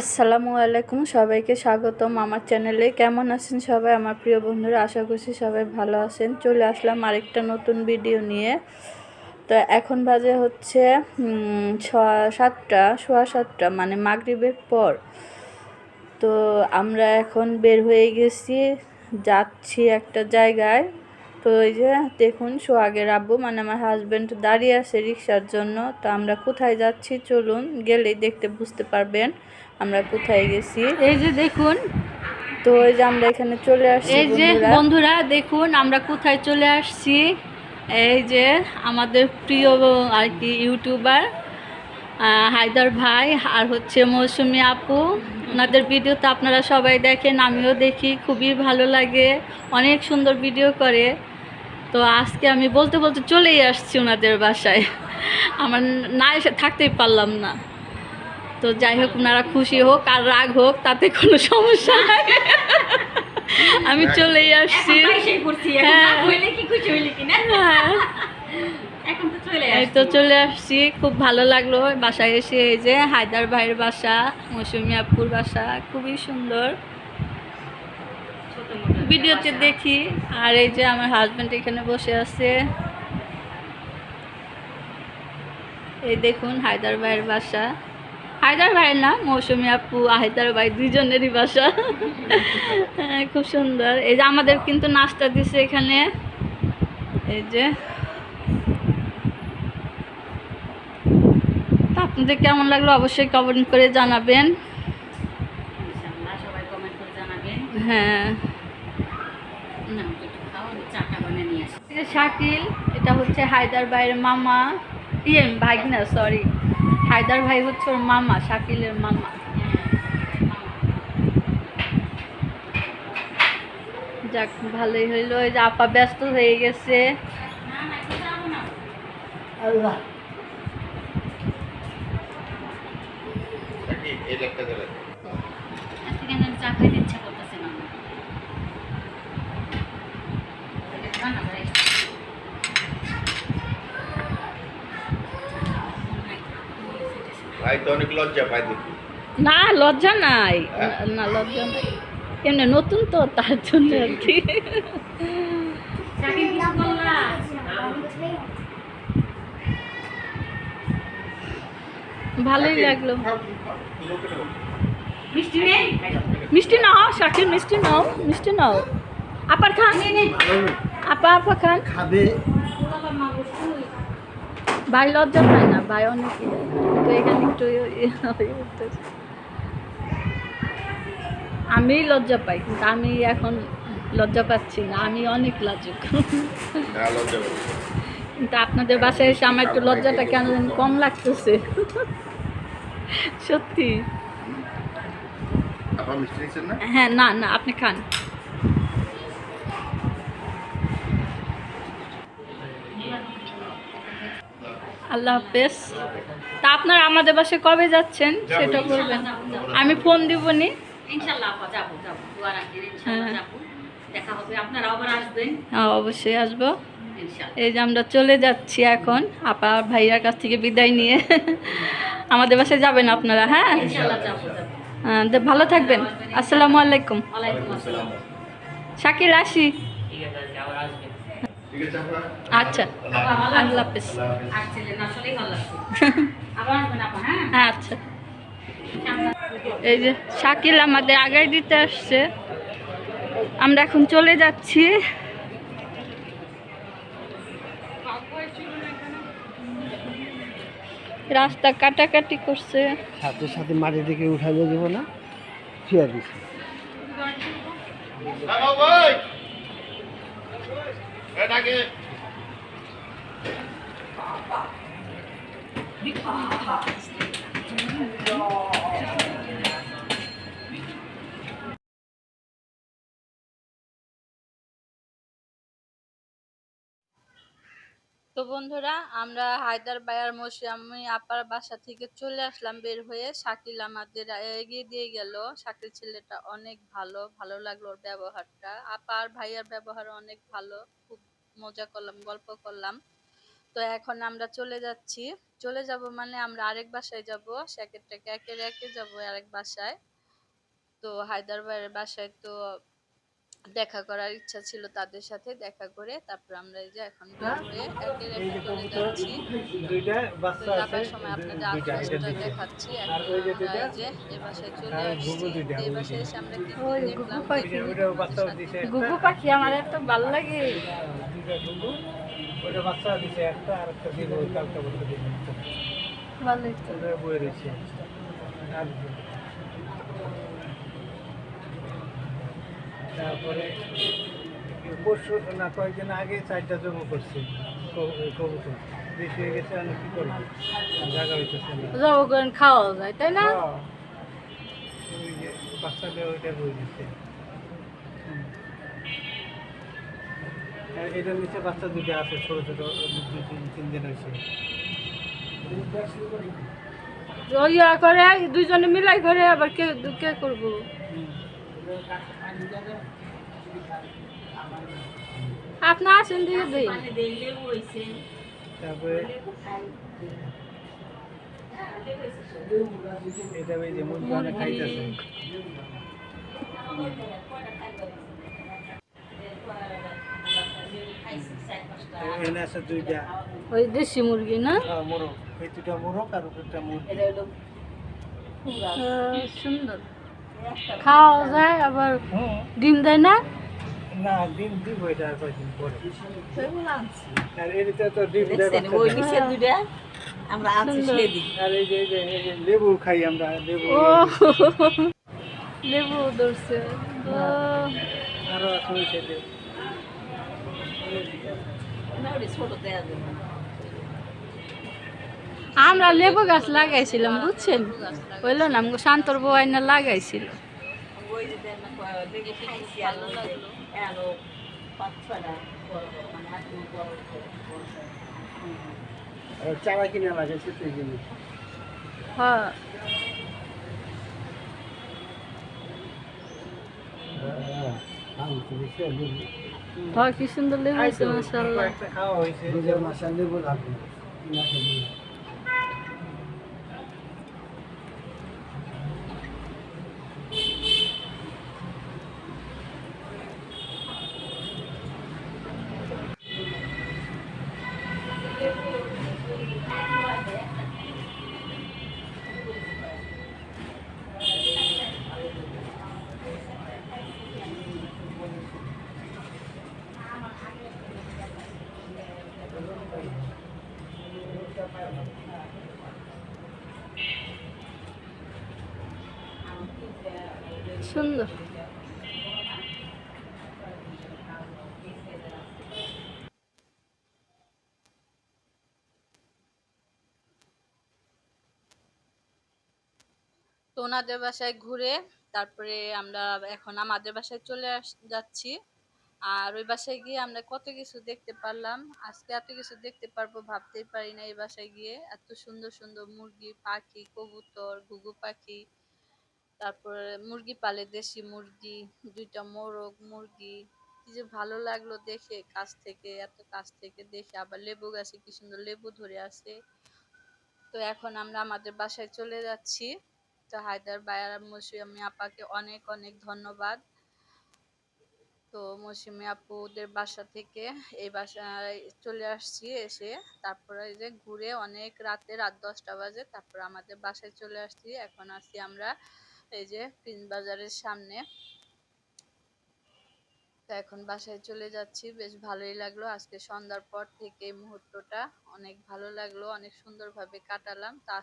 আসসালামু আলাইকুম, সবাইকে স্বাগতম আমার চ্যানেলে। কেমন আছেন সবাই? আমার প্রিয় বন্ধুরা, আশা করছি সবাই ভালো আছেন। চলে আসলাম আরেকটা নতুন ভিডিও নিয়ে। তো এখন বাজে হচ্ছে সাতটা, সোয়া সাতটা মানে মাগরিবের পর। তো আমরা এখন বের হয়ে গেছি, যাচ্ছি একটা জায়গায়। তো এই যে, দেখুন, সোহাগের আব্বু মানে আমার হাজব্যান্ড দাঁড়িয়ে আছে রিক্সার জন্য। তো আমরা কোথায় যাচ্ছি? চলুন, গেলেই দেখতে, বুঝতে পারবেন। আমরা কোথায় গেছি? এই যে দেখুন। তো এই যে আমরা এখানে চলে আসছি এই যে বন্ধুরা। দেখুন আমরা কোথায় চলে আসছি? এই যে আমাদের প্রিয় আর কি ইউটিউবার হায়দার ভাই আর হচ্ছে মৌসুমি আপু। ওনাদের ভিডিও তো আপনারা সবাই দেখেন আমিও দেখি খুবই ভালো লাগে অনেক সুন্দর ভিডিও করে। তো আজকে আমি বলতে বলতে চলেই আসছি ওনাদের বাসায়। আমার না এসে থাকতেই পারলাম না। তো যাই হোক ওনারা খুশি হোক আর রাগ হোক তাতে কোনো সমস্যা নাই। আমি চলেই আসছি। হ্যাঁ। হ্যাঁ। এই তো চলে আসছি খুব ভালো লাগল বাসায় এসে এই যে হায়দার ভাইয়ের বাসা মৌসুমি আপুর বাসা খুবই সুন্দর। ভিডিওতে দেখি আর এই যে আমার হাজব্যান্ড এখানে বসে আছে। এই দেখুন হায়দার ভাইয়ের বাসা। হায়দার ভাইয়ের না মৌসুমি আপু হায়দার ভাই দুজনেরই বাসা। হ্যাঁ, খুব সুন্দর। এই যে আমাদের কিন্তু নাস্তা দিছে এখানে। এই যে। তা আপনাদের কেমন লাগল অবশ্যই কমেন্ট করে জানাবেন। হ্যাঁ। শাকিল এটা হচ্ছে হায়দার ভাইয়ের মামা। ইয়ে ভাই না সরি হায়দার ভাই হচ্ছে ওর মামা শাকিলের মামা। যাক ভালোই হইল। ওই যে আপা ব্যস্ত হয়ে গেছে। ভাই তো অনেক লজ্জা পাই দেখি। না লজ্জা নাই। হ্যাঁ? না- লজ্জা নাই। কেমনে নতুন তো তার জন্য আর কি। ভালোই লাগল। মিষ্টি নাও শাকিল মিষ্টি নাও মিষ্টি নাও। আপার খান? আপা আপা খান। খাবে। ভাই লজ্জা পায় না ভাই অনেক ইয়ে। তো এখানে একটু ইয়ে- ইয়ে। আমি লজ্জা পাই কিন্তু আমি এখন লজ্জা পাচ্ছি না আমি অনেক লাজুক। না লজ্জা পাই কিন্তু আপনাদের বাসায় এসে আমার একটু লজ্জাটা কেন কম লাগতেছে। সত্যি। হ্যাঁ না না আপনি খান। আল্লাহ হাফেজ। তা আপনারা আমাদের বাসায় কবে যাচ্ছেন সেটা বলবেন। আমি ফোন দিবনি। ইনশাল্লাহ আপা যাব যাব। দুয়ার আগে ইনশাল্লাহ হ্যাঁ। যাব। দেখা হবে আপনারা আবার আসবেন। হ্যাঁ অবশ্যই আসব। এই যে আমরা চলে যাচ্ছি এখন আপা আর ভাইয়ার কাছ থেকে বিদায় নিয়ে। আমাদের বাসায় যাবেন আপনারা হ্যাঁ? ইনশাল্লাহ যাব যাব। হ্যাঁ, তো ভালো থাকবেন। আসসালামু আলাইকুম। ওয়ালাইকুম শাকিল আসি। ঠিক আছে আপা আচ্ছা। আল্লাহ হাফেজ। আপা হ্যাঁ? আচ্ছা। এই যে শাকিল আমাদের আগায় দিতে আসছে। আমরা এখন চলে যাচ্ছি। রাস্তা কাটাকাটি করছে। সাথে সাথে মাটির দিকে উঠাইলে দেব না হ্যালো ভাই তো বন্ধুরা, আমরা হায়দার বায়ার মৌসুমি আপার বাসা থেকে চলে আসলাম, বের হয়ে শাকিল আমাদের এগিয়ে দিয়ে গেল। শাকিল ছেলেটা অনেক ভালো ভালো লাগল ওর ব্যবহারটা। আপা আর ভাইয়ার ব্যবহার অনেক ভালো, খুব মজা করলাম গল্প করলাম। তো এখন আমরা চলে যাচ্ছি। চলে যাব মানে আমরা আরেক বাসায় যাব সেক্ষেত্রে একে একে যাব আরেক বাসায়। তো হায়দ্রাবাদের বাসায় তো দেখা করার ইচ্ছা ছিল তাদের সাথে দেখা করে তারপর আমরা এই যে এখন একে চলে যাচ্ছি। যাবার সময় আপনাদের আশপাশটা দেখাচ্ছি। আর এখন আমরা এই যে এই বাসায় চলে আসছি। এই বাসায় এসে আমরা কি দেখলাম। গুগু পাখি আমার এত ভালো লাগে। দুইটা ওইটা বাচ্চা দিছে একটা আর একটা দিব ওই কালকা বলতে দিব। ওটা বয়ে রয়েছে আর তারপরে পরশু না কয়েকদিন আগে চারটা জমা করছে ক- কবুতর। বেশি হয়ে গেছে আমি কি করব? জায়গা হইতেছে না। জব করেন খাওয়া যায় তাই না? হ্যাঁ। যে ওইটা বয়ে দিচ্ছে এটার নিচে বাচ্চা দুটো আছে ছোট ছোট দুই তিন দিন হয়েছে। ইয়া করে দুইজনে মিলাই করে আবার কে কে করব? আপনি আসেন দিয়ে দিই। তারপরে এটা ওই যে মুরগি খাইতেছে। এখানে আছে দুইটা। ওই দেশি মুরগি না? মোরগ। এই দুটা মোরগ আর একটা মুরগি। সুন্দর। খাওয়া যায় আবার ডিম দেয় না? না ডিম দিব এটা আর কয়েকদিন পরে। আর এদিকে তো ডিম দেয় বাচ্চা দেয়। আমরা আছি সে আর এই যে এই যে এই যে লেবু খাই আমরা লেবু। লেবু ধরছে। আরও আছে ওই সাইডে ছোট দেয়া যাবে আমরা লেবু গাছ লাগাইছিলাম বুঝছেন? বলল না আমাকে শান্তর বউ আইনা লাগাইছিল। মানে চারা কিনে লাগাইছে তুই জিনিস হ্যাঁ। হ্যাঁ কি সুন্দর লেবু হয়েছে মাসাল্লাহ সুন্দর। তো ওনাদের বাসায় ঘুরে তারপরে আমরা এখন আমাদের বাসায় চলে যাচ্ছি। আর ওই বাসায় গিয়ে আমরা কত কিছু দেখতে পারলাম। আজকে এত কিছু দেখতে পারব ভাবতেই পারি না এই বাসায় গিয়ে। এত সুন্দর সুন্দর মুরগি, পাখি, কবুতর, ঘুঘু পাখি তারপরে মুরগি পালে, দেশি মুরগি, দুইটা মোরগ মুরগি, কি যে ভালো লাগল দেখে কাছ থেকে, এত কাছ থেকে দেখে। আবার লেবু গাছে কি সুন্দর লেবু ধরে আছে। তো এখন আমরা আমাদের বাসায় চলে যাচ্ছি। তো হায়দার বায়ার মৌসুমি আপাকে অনেক অনেক ধন্যবাদ। তো মৌসুমি আপুদের বাসা থেকে এই বাসায় চলে আসছি এসে। তারপরে এই যে ঘুরে অনেক রাতে রাত দশটা বাজে, তারপর আমাদের বাসায় চলে আসছি। এখন আসছি আমরা এই যে প্রিন্স বাজারের সামনে। তো এখন বাসায় চলে যাচ্ছি, বেশ ভালোই লাগল। আজকে সন্ধ্যার পর থেকে এই মুহূর্তটা অনেক ভালো লাগল, অনেক সুন্দরভাবে কাটালাম। তা